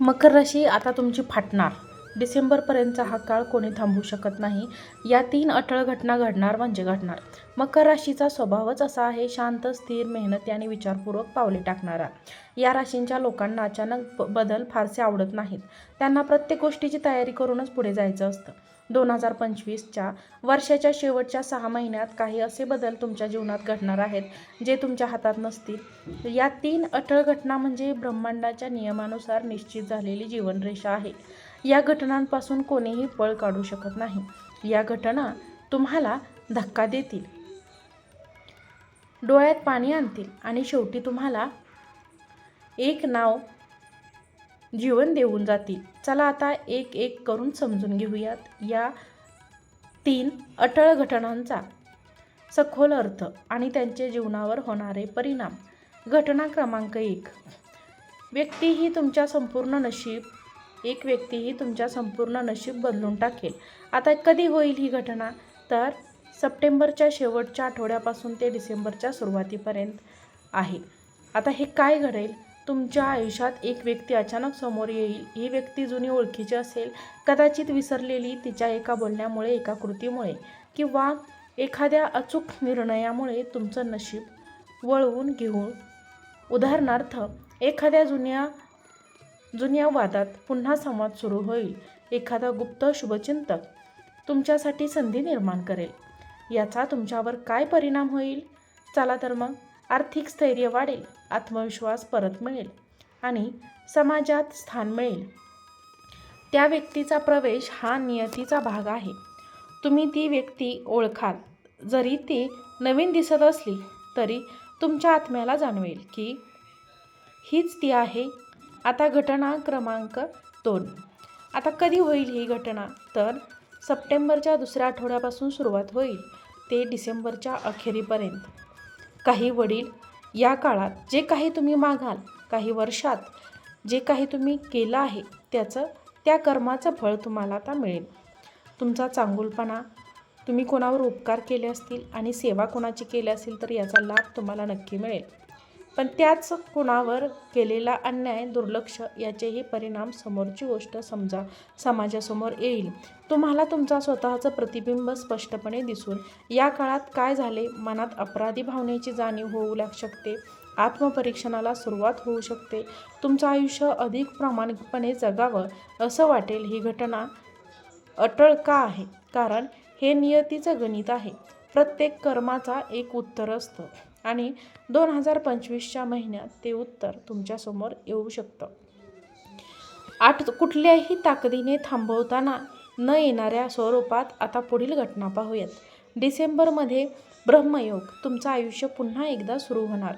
मकर राशी आता तुमची फाटणार. डिसेंबरपर्यंतचा हा काळ कोणी थांबू शकत नाही. या तीन अटळ घटना घडणार म्हणजे घडणार. मकर राशीचा स्वभावच असा आहे शांत स्थिर मेहनती आणि विचारपूर्वक पावले टाकणारा. या राशींच्या लोकांना अचानक बदल फारसे आवडत नाहीत. त्यांना प्रत्येक गोष्टीची तयारी करूनच पुढे जायचं असतं. दोन हजार पंचवीसच्या वर्षाच्या शेवटच्या सहा महिन्यात काही असे बदल तुमच्या जीवनात घडणार आहेत जे तुमच्या हातात नसतील. या तीन अटळ घटना म्हणजे ब्रह्मांडाच्या नियमानुसार निश्चित झालेली जीवनरेषा आहे. या घटनांपासून कोणीही पळ काढू शकत नाही. या घटना तुम्हाला धक्का देतील. डोळ्यात पाणी आणतील आणि शेवटी तुम्हाला एक नाव जीवन देऊन जातील. चला आता एक एक करून समजून घेऊयात. या तीन अटळ घटनांचा सखोल अर्थ आणि त्यांच्या जीवनावर होणारे परिणाम. घटना क्रमांक एक. व्यक्ती ही तुमच्या संपूर्ण नशीब एक व्यक्तीही तुमच्या संपूर्ण नशीब बदलून टाकेल. आता कधी होईल ही घटना? तर सप्टेंबरच्या शेवटच्या आठवड्यापासून ते डिसेंबरच्या सुरुवातीपर्यंत आहे. आता हे काय घडेल? तुमच्या आयुष्यात एक व्यक्ती अचानक समोर येईल. ही व्यक्ती जुनी ओळखीची असेल. कदाचित विसरलेली तिच्या एका बोलण्यामुळे एका कृतीमुळे किंवा एखाद्या अचूक निर्णयामुळे तुमचं नशीब वळवून घेऊन. उदाहरणार्थ एखाद्या जुन्या जुन्या वादात पुन्हा संवाद सुरू होईल. एखादा गुप्त शुभचिंतक तुमच्यासाठी संधी निर्माण करेल. याचा तुमच्यावर काय परिणाम होईल? चला तर मग आर्थिक स्थैर्य वाढेल आत्मविश्वास परत मिळेल आणि समाजात स्थान मिळेल. त्या व्यक्तीचा प्रवेश हा नियतीचा भाग आहे. तुम्ही ती व्यक्ती ओळखाल. जरी ती नवीन दिसत असली तरी तुमच्या आत्म्याला जाणवेल की हीच ती आहे आता घटना क्रमांक दोन. आता कधी होईल ही घटना? तर सप्टेंबरच्या दुसऱ्या आठवड्यापासून सुरुवात होईल ते डिसेंबरच्या अखेरीपर्यंत. काही वडील या काळात जे काही तुम्ही मागाल काही वर्षात जे काही तुम्ही केलं आहे त्याचं त्या कर्माचं फळ तुम्हाला आता मिळेल. तुमचा चांगुलपणा तुम्ही कोणावर उपकार केले असतील आणि सेवा कोणाची केली असेल तर याचा लाभ तुम्हाला नक्की मिळेल. पण त्याच कुणावर केलेला अन्याय दुर्लक्ष याचेही परिणाम समोरची गोष्ट समजा समाजासमोर येईल. तुम्हाला तुमचा स्वतःचं प्रतिबिंब स्पष्टपणे दिसून या काळात काय झाले? मनात अपराधी भावनेची जाणीव होऊ लाग शकते आत्मपरीक्षणाला सुरुवात होऊ शकते तुमचं आयुष्य अधिक प्रामाणिकपणे जगावं असं वाटेल ही घटना अटळ का आहे? कारण हे नियतीचं गणित आहे. प्रत्येक कर्माचा एक उत्तर असतं. आणि दोन हजार पंचवीसच्या महिन्यात ते उत्तर तुमच्यासमोर येऊ शकतं. आठ कुठल्याही ताकदीने थांबवताना न येणाऱ्या स्वरूपात आता पुढील घटना पाहूयात. डिसेंबरमध्ये ब्रह्मयोग तुमचं आयुष्य पुन्हा एकदा सुरू होणार.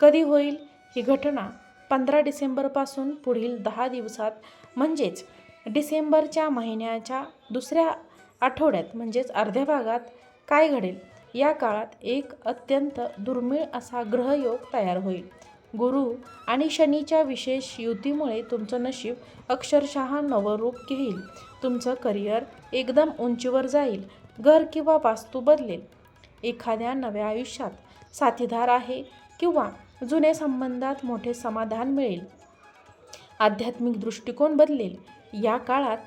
कधी होईल ही घटना? पंधरा डिसेंबरपासून पुढील दहा दिवसात म्हणजेच डिसेंबरच्या महिन्याच्या दुसऱ्या आठवड्यात म्हणजेच अर्ध्या भागात काय घडेल? या काळात एक अत्यंत दुर्मिळ असा ग्रहयोग तयार होईल. गुरु आणि शनीच्या विशेष युतीमुळे तुमचं नशीब अक्षरशः नवरूप घेईल. तुमचं करिअर एकदम उंचीवर जाईल. घर किंवा वास्तू बदलेल. एखाद्या नव्या आयुष्यात साथीदार आहे किंवा जुन्या संबंधात मोठे समाधान मिळेल. आध्यात्मिक दृष्टिकोन बदलेल. या काळात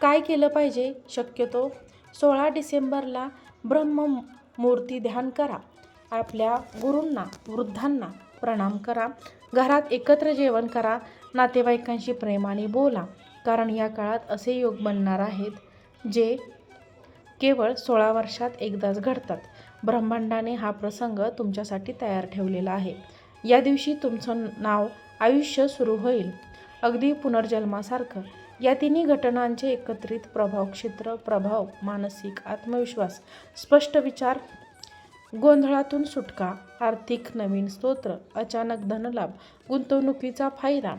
काय केलं पाहिजे? शक्यतो सोळा डिसेंबरला ब्रह्म मूर्ती ध्यान करा. आपल्या गुरूंना वृद्धांना प्रणाम करा. घरात एकत्र जेवण करा. नातेवाईकांशी प्रेमाने बोला. कारण या काळात असे योग बनणार आहेत जे केवळ सोळा वर्षात एकदाच घडतात. ब्रह्मांडाने हा प्रसंग तुमच्यासाठी तयार ठेवलेला आहे. या दिवशी तुमचं नाव आयुष्य सुरू होईल. अगदी पुनर्जन्मासारखं. या तिन्ही घटनांचे एकत्रित प्रभाव क्षेत्र प्रभाव मानसिक आत्मविश्वास स्पष्ट विचार गोंधळातून सुटका आर्थिक नवीन स्तोत्र अचानक धनलाभ गुंतवणुकीचा फायदा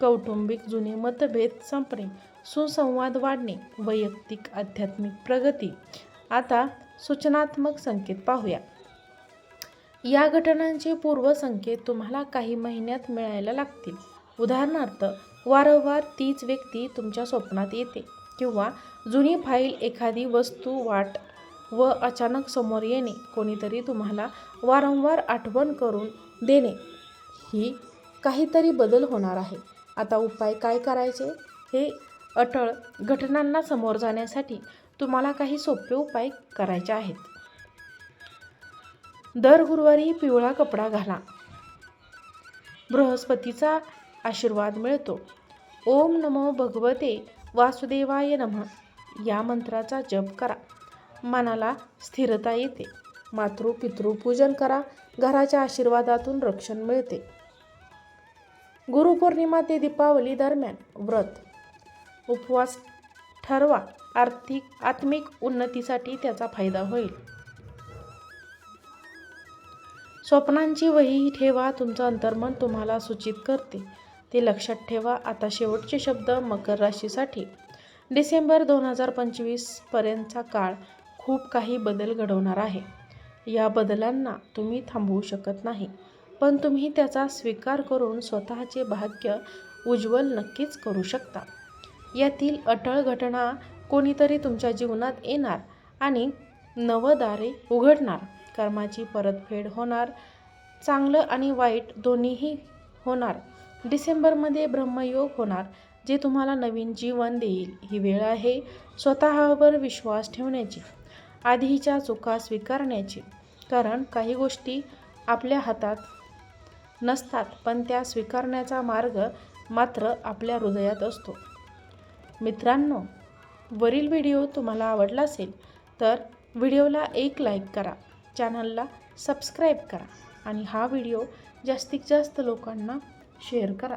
कौटुंबिक जुने मतभेद संपणे सुसंवाद वाढणे वैयक्तिक आध्यात्मिक प्रगती. आता सूचनात्मक संकेत पाहूया. या घटनांचे पूर्वसंकेत तुम्हाला काही महिन्यात मिळायला लागतील. उदाहरणार्थ वारंवार तीच व्यक्ती तुमच्या स्वप्नात येते किंवा जुनी फाईल एखादी वस्तू वाट व अचानक समोर येणे कोणीतरी तुम्हाला वारंवार आठवण करून देणे. ही काहीतरी बदल होणार आहे. आता उपाय काय करायचे? हे अटळ घटनांना समोर जाण्यासाठी तुम्हाला काही सोपे उपाय करायचे आहेत. दर गुरुवारी पिवळा कपडा घाला. बृहस्पतीचा आशीर्वाद मिळतो. ओम नमो भगवते वासुदेवाय नमः. या मंत्राचा जप करा. मनाला स्थिरता येते. मातृ पितृपूजन करा. घराच्या आशीर्वादातून रक्षण मिळते. गुरुपौर्णिमा ते दीपावली दरम्यान व्रत. उपवास ठरवा. आर्थिक आत्मिक उन्नतीसाठी त्याचा फायदा होईल. स्वप्नांची वही ठेवा. तुमचं अंतर्मन तुम्हाला सूचित करते. ते लक्षात ठेवा. आता शेवटचे शब्द मकर राशीसाठी. डिसेंबर दोन हजार पंचवीसपर्यंतचा काळ खूप काही बदल घडवणार आहे. या बदलांना तुम्ही थांबवू शकत नाही. पण तुम्ही त्याचा स्वीकार करून स्वतःचे भाग्य उज्ज्वल नक्कीच करू शकता. यातील अटळ घटना कोणीतरी तुमच्या जीवनात येणार आणि नवदारे उघडणार. कर्माची परतफेड होणार. चांगलं आणि वाईट दोन्हीही होणार. डिसेंबरमध्ये ब्रह्मयोग होणार जे तुम्हाला नवीन जीवन देईल. ही वेळ आहे स्वतःवर विश्वास ठेवण्याची आधीच्या चुका स्वीकारण्याची. कारण काही गोष्टी आपल्या हातात नसतात पण त्या स्वीकारण्याचा मार्ग मात्र आपल्या हृदयात असतो. मित्रांनो वरील व्हिडिओ तुम्हाला आवडला असेल तर व्हिडिओला एक लाईक करा चॅनलला सबस्क्राईब करा आणि हा व्हिडिओ जास्तीत जास्त लोकांना शेअर करा.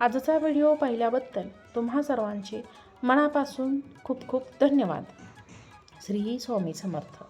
आजचा व्हिडिओ पाहिल्याबद्दल तुम्हा सर्वांचे मनापासून खूप खूप धन्यवाद. श्री स्वामी समर्थ.